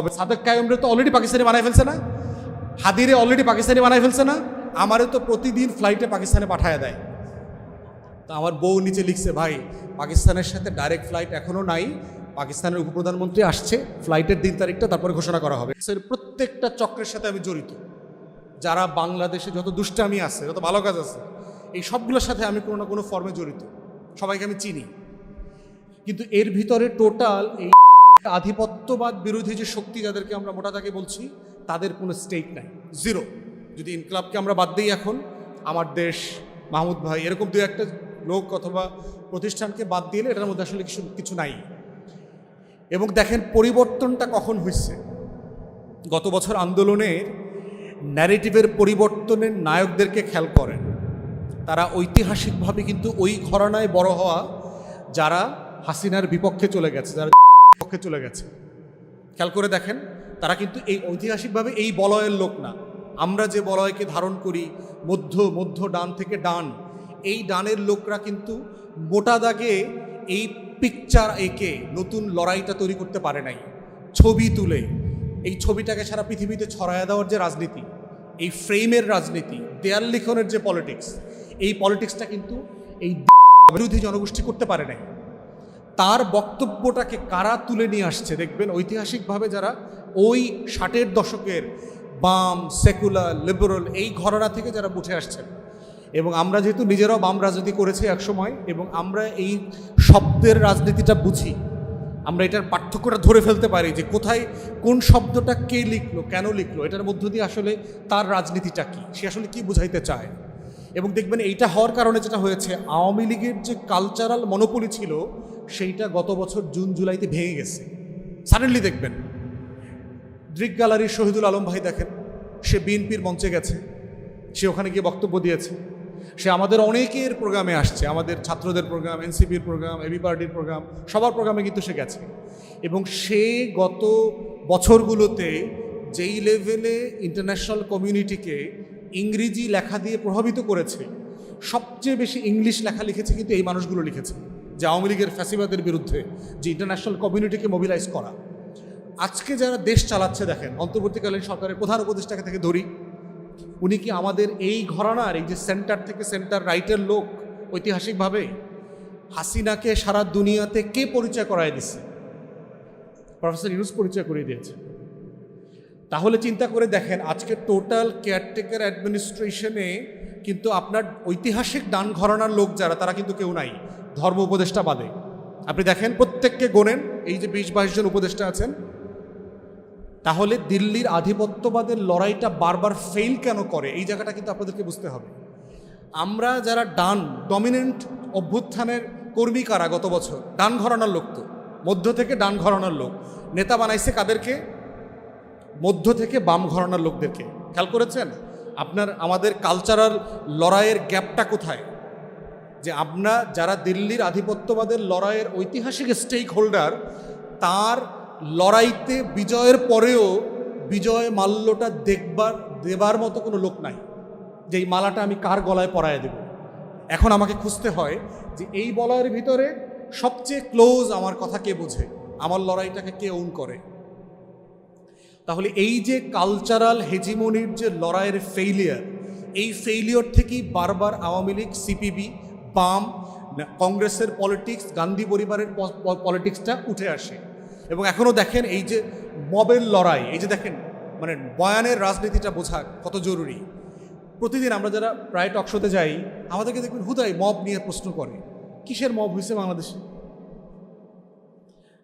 তবে সাদেক কায়মরে তো অলরেডি পাকিস্তানি বানাই ফেলছে না। হাদিরে অলরেডি পাকিস্তানি বানাই ফেলছে না। আমারও তো প্রতিদিন ফ্লাইটে পাকিস্তানে পাঠায় দেয়। তা আমার বউ নিচে লিখছে, ভাই, পাকিস্তানের সাথে ডাইরেক্ট ফ্লাইট এখনও নাই। পাকিস্তানের উপপ্রধানমন্ত্রী আসছে। ফ্লাইটের দিন তারিখটা তারপরে ঘোষণা করা হবে। প্রত্যেকটা চক্রের সাথে আমি জড়িত। যারা বাংলাদেশে যত দুষ্টামি আছে, যত ভালো কাজ আছে, এই সবগুলোর সাথে আমি কোনো না কোনো ফর্মে জড়িত। সবাইকে আমি চিনি। কিন্তু এর ভিতরে টোটাল এই আধিপত্যবাদ বিরোধী যে শক্তি যাদেরকে আমরা মোটা তাকে বলছি, তাদের কোনো স্টেক নাই। জিরো যদি ইনকলাবকে আমরা বাদ দিই এখন, আমার দেশ, মাহমুদ ভাই, এরকম দু একটা লোক অথবা প্রতিষ্ঠানকে বাদ দিলে এটার মধ্যে আসলে কিছু কিছু নাই। এবং দেখেন পরিবর্তনটা কখন হয়েছে গত বছর আন্দোলনের ন্যারেটিভের পরিবর্তনের নায়কদেরকে খেয়াল করেন। তারা ঐতিহাসিকভাবে কিন্তু ওই ঘরানায় বড় হওয়া যারা হাসিনার বিপক্ষে চলে গেছে, যারা বিপক্ষে চলে গেছে। খেয়াল করে দেখেন, তারা কিন্তু এই ঐতিহাসিকভাবে এই বলয়ের লোক না। আমরা যে বলয়কে ধারণ করি, মধ্য মধ্য ডান থেকে ডান, এই ডানের লোকরা কিন্তু মোটা দাগে এই পিকচার এঁকে নতুন লড়াইটা তৈরি করতে পারে নাই। ছবি তুলে, এই ছবিটাকে সারা পৃথিবীতে ছড়ায় দেওয়ার যে রাজনীতি, এই ফ্রেমের রাজনীতি, দেয়াল লিখনের যে পলিটিক্স এই পলিটিক্সটা কিন্তু এই বিরোধী জনগোষ্ঠী করতে পারে নাই। তার বক্তব্যটাকে কারা তুলে নিয়ে আসছে দেখবেন ঐতিহাসিকভাবে যারা ওই ষাটের দশকের বাম, সেকুলার, লিবারেল এই ঘরানা থেকে যারা উঠে আসছেন। এবং আমরা যেহেতু নিজেরাও বাম রাজনীতি করেছি একসময় এবং আমরা এই শব্দের রাজনীতিটা বুঝি, আমরা এটার পার্থক্যটা ধরে ফেলতে পারি যে কোথায়, কোন শব্দটা কে লিখলো, কেন লিখলো, এটার মধ্য দিয়ে আসলে তার রাজনীতিটা কি, সে আসলে কি বুঝাইতে চায়? এবং দেখবেন এইটা হওয়ার কারণে যেটা হয়েছে, আওয়ামী লীগের যে কালচারাল মনোপলি ছিল, সেইটা গত বছর জুন, জুলাইতে ভেঙে গেছে। সাডেনলি দেখবেন দৃক গ্যালারির শহীদুল আলম ভাই দেখেন, সে বিএনপির মঞ্চে গেছে, সে ওখানে গিয়ে বক্তব্য দিয়েছে। সে আমাদের অনেকের প্রোগ্রামে আসছে, আমাদের ছাত্রদের প্রোগ্রাম এনসিপির প্রোগ্রাম এবি পার্টির প্রোগ্রাম সবার প্রোগ্রামে কিন্তু সে গেছে। এবং সে গত বছরগুলোতে যেই লেভেলে ইন্টারন্যাশনাল কমিউনিটিকে ইংরেজি লেখা দিয়ে প্রভাবিত করেছে। সবচেয়ে বেশি ইংলিশ লেখা লিখেছে কিন্তু এই মানুষগুলো লিখেছে, যে আওয়ামী লীগের ফ্যাসিবাদের বিরুদ্ধে, যে ইন্টারন্যাশনাল কমিউনিটিকে মোবিলাইজ করা। আজকে যারা দেশ চালাচ্ছে দেখেন, অন্তর্বর্তীকালীন সরকারের প্রধান উপদেষ্টাকে থেকে ধরি, উনি কি আমাদের এই ঘরানার, এই যে সেন্টার থেকে সেন্টার রাইটের লোক ঐতিহাসিকভাবে? হাসিনাকে সারা দুনিয়াতে কে পরিচয় করায় দিচ্ছে প্রফেসর ইউনুস পরিচয় করিয়ে দিয়েছে। তাহলে চিন্তা করে দেখেন, আজকে টোটাল কেয়ারটেকার অ্যাডমিনিস্ট্রেশনে কিন্তু আপনার ঐতিহাসিক ডান ঘরানার লোক যারা, তারা কিন্তু কেউ নাই। ধর্ম উপদেষ্টা বাদে। আপনি দেখেন, প্রত্যেককে গোনেন, এই যে বিশ বাইশ জন উপদেষ্টা আছেন। তাহলে দিল্লির আধিপত্যবাদের লড়াইটা বারবার ফেল কেন করে? এই জায়গাটা কিন্তু আপনাদেরকে বুঝতে হবে। আমরা যারা ডান ডমিনেন্ট অভ্যুত্থানের কর্মী কারা গত বছর? ডান ঘরানার লোক তো। মধ্য থেকে ডান ঘরানার লোক। নেতা বানাইছে কাদেরকে? মধ্য থেকে বাম ঘরানার লোকদেরকে। খেয়াল করেছেন? আপনার, আমাদের কালচারাল লড়াইয়ের গ্যাপটা কোথায়? যে আমরা যারা দিল্লির আধিপত্যবাদের লড়াইয়ের ঐতিহাসিক স্টেক হোল্ডার তার লড়াইতে বিজয়ের পরেও বিজয় মাল্যটা দেখবার, দেবার মতো কোনো লোক নাই। যে এই মালাটা আমি কার গলায় পরায় দেব? এখন আমাকে খুঁজতে হয় যে এই বলয়ের ভিতরে সবচেয়ে ক্লোজ আমার কথা কে বোঝে? আমার লড়াইটাকে কে ওন করে? তাহলে এই যে কালচারাল হেজিমনির যে লড়াইয়ের ফেইলিয়ার এই ফেইলিয়র থেকেই বারবার আওয়ামী লীগ সিপিবি বাম কংগ্রেসের পলিটিক্স গান্ধী পরিবারের পলিটিক্সটা উঠে আসে। এবং এখনও দেখেন এই যে মবের লড়াই, এই যে দেখেন মানে বয়ানের রাজনীতিটা বোঝা কত জরুরি। প্রতিদিন আমরা যারা প্রায় টকশোতে যাই, আমাদেরকে দেখবেন হুদাই মব নিয়ে প্রশ্ন করে, কিসের মব হয়েছে বাংলাদেশে?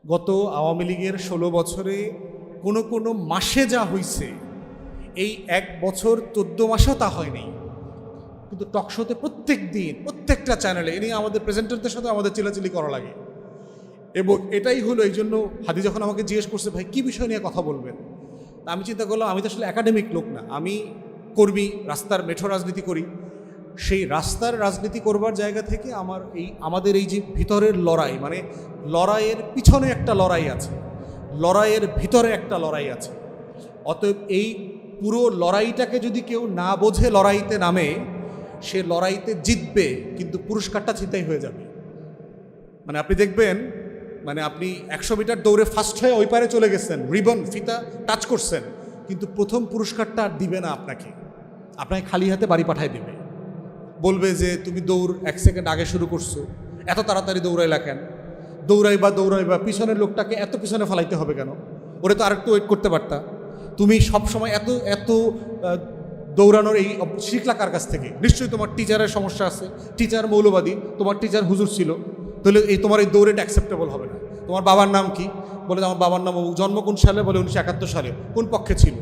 গত আওয়ামী লীগের ষোলো বছরে কোনো কোনো মাসে যা হইছে, এই এক বছর চোদ্দ মাসেও তা হয়নি। কিন্তু টকশোতে প্রত্যেক দিন, প্রত্যেকটা চ্যানেলে এ নিয়ে আমাদের প্রেজেন্টারদের সাথে আমাদের চিলাচিলি করা লাগে। এবং এটাই হলো এই জন্য হাদি যখন আমাকে জিজ্ঞেস করছে, ভাই, কী বিষয় নিয়ে কথা বলবেন? আমি চিন্তা করলাম, আমি তো আসলে একাডেমিক লোক না। আমি কর্মী, রাস্তার মেঠো রাজনীতি করি। সেই রাস্তার রাজনীতি করবার জায়গা থেকে আমার এই, আমাদের এই যে ভিতরের লড়াই মানে লড়াইয়ের পিছনে একটা লড়াই আছে। লড়াইয়ের ভিতরে একটা লড়াই আছে। অতএব এই পুরো লড়াইটাকে যদি কেউ না বোঝে লড়াইতে নামে, সে লড়াইতে জিতবে, কিন্তু পুরস্কারটা ছিনতাই হয়ে যাবে। মানে আপনি দেখবেন মানে আপনি একশো মিটার দৌড়ে ফার্স্ট হয়ে ওই পারে চলে গেছেন, রিবন, ফিতা টাচ করছেন, কিন্তু প্রথম পুরস্কারটা আর দিবে না আপনাকে। আপনাকে খালি হাতে বাড়ি পাঠায় দেবে। বলবে যে, তুমি দৌড় এক সেকেন্ড আগে শুরু করছ, এত তাড়াতাড়ি দৌড়াইলা কেন? দৌড়াই বা দৌড়াই বা পিছনের লোকটাকে এত পিছনে ফালাইতে হবে কেন? ওরে তো আরেকটু ওয়েট করতে পারতা। তুমি সব সময় এত এত দৌড়ানোর এই শিখলা কার কাছ থেকে? নিশ্চয়ই তোমার টিচারের সমস্যা আছে। টিচার মৌলবাদী, তোমার টিচার হুজুর ছিল। তাহলে এই তোমার এই দৌড়েটা অ্যাকসেপ্টেবল হবে না। তোমার বাবার নাম কি? বলে আমার বাবার নাম জন্ম কোন সালে? বলে উনিশশো একাত্তর সালে। কোন পক্ষে ছিল?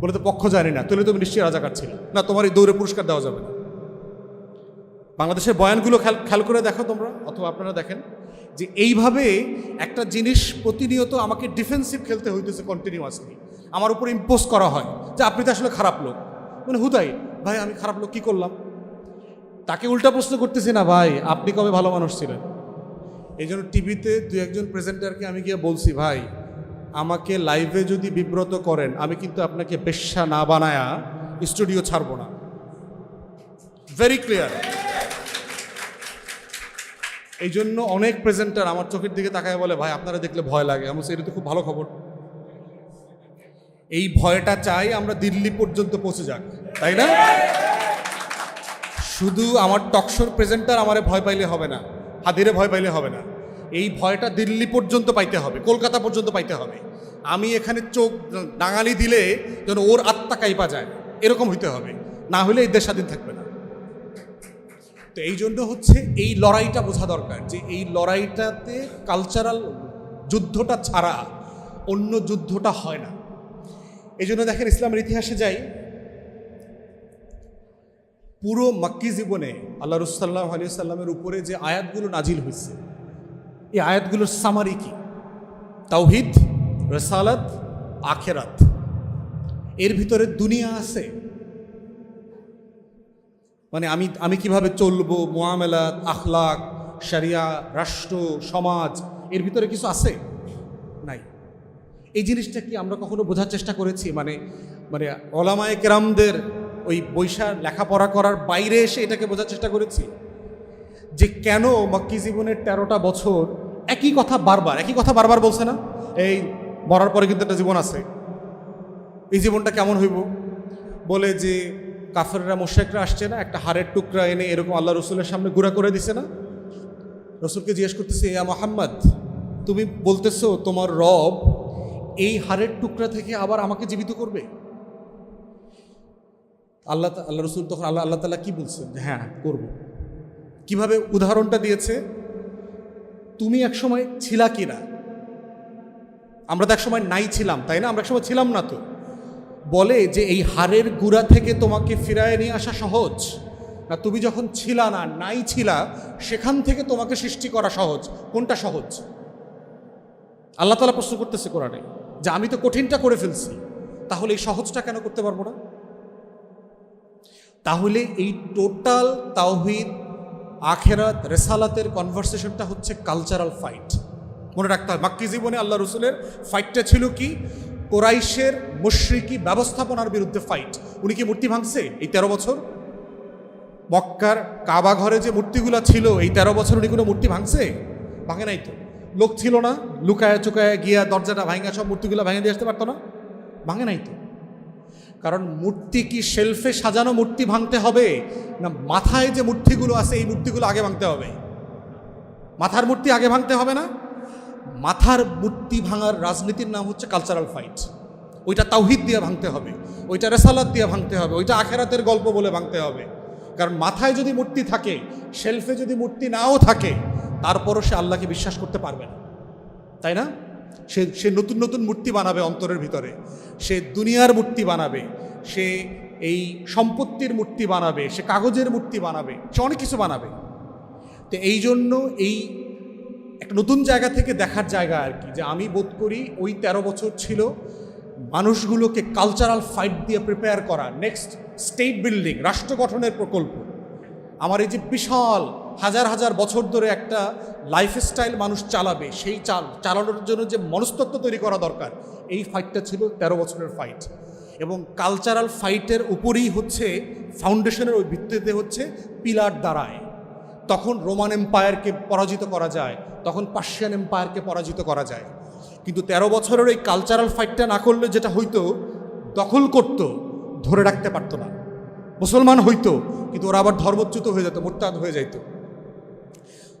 বলে তো পক্ষ জানি না। তাহলে তুমি নিশ্চয়ই রাজাকার ছিল না, তোমার এই দৌড়ে পুরস্কার দেওয়া যাবে না। বাংলাদেশের বয়ানগুলো খেয়াল খেয়াল করে দেখো তোমরা, অথবা আপনারা দেখেন। যে এইভাবে একটা জিনিস প্রতিনিয়ত আমাকে ডিফেন্সিভ খেলতে হইতেছে কন্টিনিউয়াসলি আমার উপর ইম্পোজ করা হয় যে আপনি তো আসলে খারাপ লোক। মানে হুদাই ভাই, আমি খারাপ লোক কী করলাম? তাকে উল্টা প্রশ্ন করতেছি না, ভাই, আপনি কবে ভালো মানুষ ছিলেন? এই জন্য টিভিতে দু একজন প্রেজেন্টারকে আমি গিয়ে বলছি, ভাই, আমাকে লাইভে যদি বিব্রত করেন, আমি কিন্তু আপনাকে বেশ্যা না বানায়া স্টুডিও ছাড়বো না। ভেরি ক্লিয়ার এই জন্য অনেক প্রেজেন্টার আমার চোখের দিকে তাকায় বলে, ভাই, আপনারা দেখলে ভয় লাগে। আমার এটা তো খুব ভালো খবর। এই ভয়টা চাই আমরা দিল্লি পর্যন্ত পৌঁছে যাক, তাই না? শুধু আমার টকশোর প্রেজেন্টার আমারে ভয় পাইলে হবে না, হাদিরে ভয় পাইলে হবে না। এই ভয়টা দিল্লি পর্যন্ত পাইতে হবে, কলকাতা পর্যন্ত পাইতে হবে। আমি এখানে চোখ ডাঙালি দিলে যেন ওর আত্মা কাইপা যায়, এরকম হইতে হবে। না হলে এই দেশ স্বাধীন থাকবে না। তো এই জন্য হচ্ছে এই লড়াইটা বোঝা দরকার যে এই লড়াইটাতে কালচারাল যুদ্ধটা ছাড়া অন্য যুদ্ধটা হয় না। এই জন্য দেখেন ইসলামের ইতিহাসে যাই, পুরো মাক্কি জীবনে আল্লাহ রুসাল্লাহ আলী সাল্লামের উপরে যে আয়াতগুলো নাজিল হয়েছে, এই আয়াতগুলোর সামারি কি? তাওহিদ, রসালাত, আখেরাত। এর ভিতরে দুনিয়া আছে মানে আমি আমি কীভাবে চলবো মোয়ামেলাত আখলাক সারিয়া রাষ্ট্র, সমাজ, এর ভিতরে কিছু আছে? নাই। এই জিনিসটা কি আমরা কখনো বোঝার চেষ্টা করেছি? মানে মানে ওলামায়ে কেরামদের ওই বৈশা লেখাপড়া করার বাইরে এসে এটাকে বোঝার চেষ্টা করেছি? যে কেন মক্কি জীবনের তেরোটা বছর একই কথা বারবার, একই কথা বারবার বলছে না? এই মরার পরে কিন্তু একটা জীবন আছে। এই জীবনটা কেমন হইব? বলে যে কাফেররা মোশেকরা আসছে না, একটা হাড়ের টুকরা এনে এরকম আল্লাহ রসুলের সামনে গুঁড়া করে দিছে না? রসুলকে জিজ্ঞেস করতেছে, ইয়া মোহাম্মদ, তুমি বলতেছো তোমার রব এই হাড়ের টুকরা থেকে আবার আমাকে জীবিত করবে? আল্লাহ আল্লাহ রসুল তখন আল্লাহ আল্লাহ তালা কি বলছেন? হ্যাঁ করব। কীভাবে উদাহরণটা দিয়েছে? তুমি একসময় ছিলা কি না? আমরা তো একসময় নাই ছিলাম, তাই না? আমরা একসময় ছিলাম না তো। বলে যে এই হাড়ের গুড়া থেকে তোমাকে ফিরায় নিয়ে আসা সহজ। না, তুমি যখন ছিলা না, নাই ছিলা, সেখান থেকে তোমাকে সৃষ্টি করা সহজ। কোনটা সহজ? আল্লাহ তালা প্রশ্ন করতেছে কোরআনে যে আমি তো কঠিনটা করে ফেলছি, তাহলে এই সহজটা কেন করতে পারব না? তাহলে এই টোটাল তাওহিদ, আখেরাত, রেসালাতের কনভারসেশনটা হচ্ছে কালচারাল ফাইট। মনে রাখতে হবে মাক্কি জীবনে আল্লাহ রসুলের ফাইটটা ছিল কি? কোরাইশের মুশ্রিকি ব্যবস্থাপনার বিরুদ্ধে ফাইট উনি কি মূর্তি ভাঙছে এই তেরো বছর? মক্কার কাবা ঘরে যে মূর্তিগুলো ছিল, এই তেরো বছর উনি কোনো মূর্তি ভাঙছে? ভাঙে নাই তো। লোক ছিল না, লুকায় চুকায় গিয়া দরজাটা ভাঙা সব মূর্তিগুলো ভেঙে দিয়ে আসতে পারতো না? ভাঙে নাই তো। কারণ মূর্তি কি শেলফে সাজানো মূর্তি ভাঙতে হবে, না মাথায় যে মূর্তিগুলো আছে, এই মূর্তিগুলো আগে ভাঙতে হবে? মাথার মূর্তি আগে ভাঙতে হবে না? মাথার মূর্তি ভাঙার রাজনীতির নাম হচ্ছে কালচারাল ফাইট ওইটা তাওহিদ দিয়ে ভাঙতে হবে, ওইটা রেসালাত দিয়ে ভাঙতে হবে, ওইটা আখেরাতের গল্প বলে ভাঙতে হবে। কারণ মাথায় যদি মূর্তি থাকে শেলফে যদি মূর্তি নাও থাকে, তারপরও সে আল্লাহকে বিশ্বাস করতে পারবে না। তাই না? সে সে নতুন নতুন মূর্তি বানাবে অন্তরের ভিতরে, সে দুনিয়ার মূর্তি বানাবে, সে এই সম্পত্তির মূর্তি বানাবে, সে কাগজের মূর্তি বানাবে, সে অনেক কিছু বানাবে। তো এই জন্য এই একটা নতুন জায়গা থেকে দেখার জায়গা আর কি, যে আমি বোধ করি ওই তেরো বছর ছিল মানুষগুলোকে কালচারাল ফাইট দিয়ে প্রিপেয়ার করা নেক্সট স্টেট বিল্ডিং রাষ্ট্র গঠনের প্রকল্প। আমার এই যে বিশাল, হাজার হাজার বছর ধরে একটা লাইফস্টাইল মানুষ চালাবে, সেই চাল, চালানোর জন্য যে মনস্তত্ব তৈরি করা দরকার, এই ফাইটটা ছিল তেরো বছরের ফাইট এবং কালচারাল ফাইটের উপরেই হচ্ছে ফাউন্ডেশনের ওই ভিত্তিতে হচ্ছে পিলার দাঁড়ায় তখন রোমান এম্পায়ারকে পরাজিত করা যায়, তখন পার্সিয়ান এম্পায়ারকে পরাজিত করা যায়। কিন্তু তেরো বছরের এই কালচারাল ফাইটটা না করলে যেটা হইতো, দখল করত, ধরে রাখতে পারতো না। মুসলমান হইতো, কিন্তু ওরা আবার ধর্মচ্যুত হয়ে যেত, মোরতাদ হয়ে যাইতো।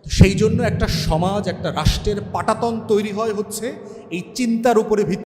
সেই জন্য একটা সমাজ, একটা রাষ্ট্রের পাটাতন তৈরি হয় হচ্ছে এই চিন্তার উপরে ভিত্তি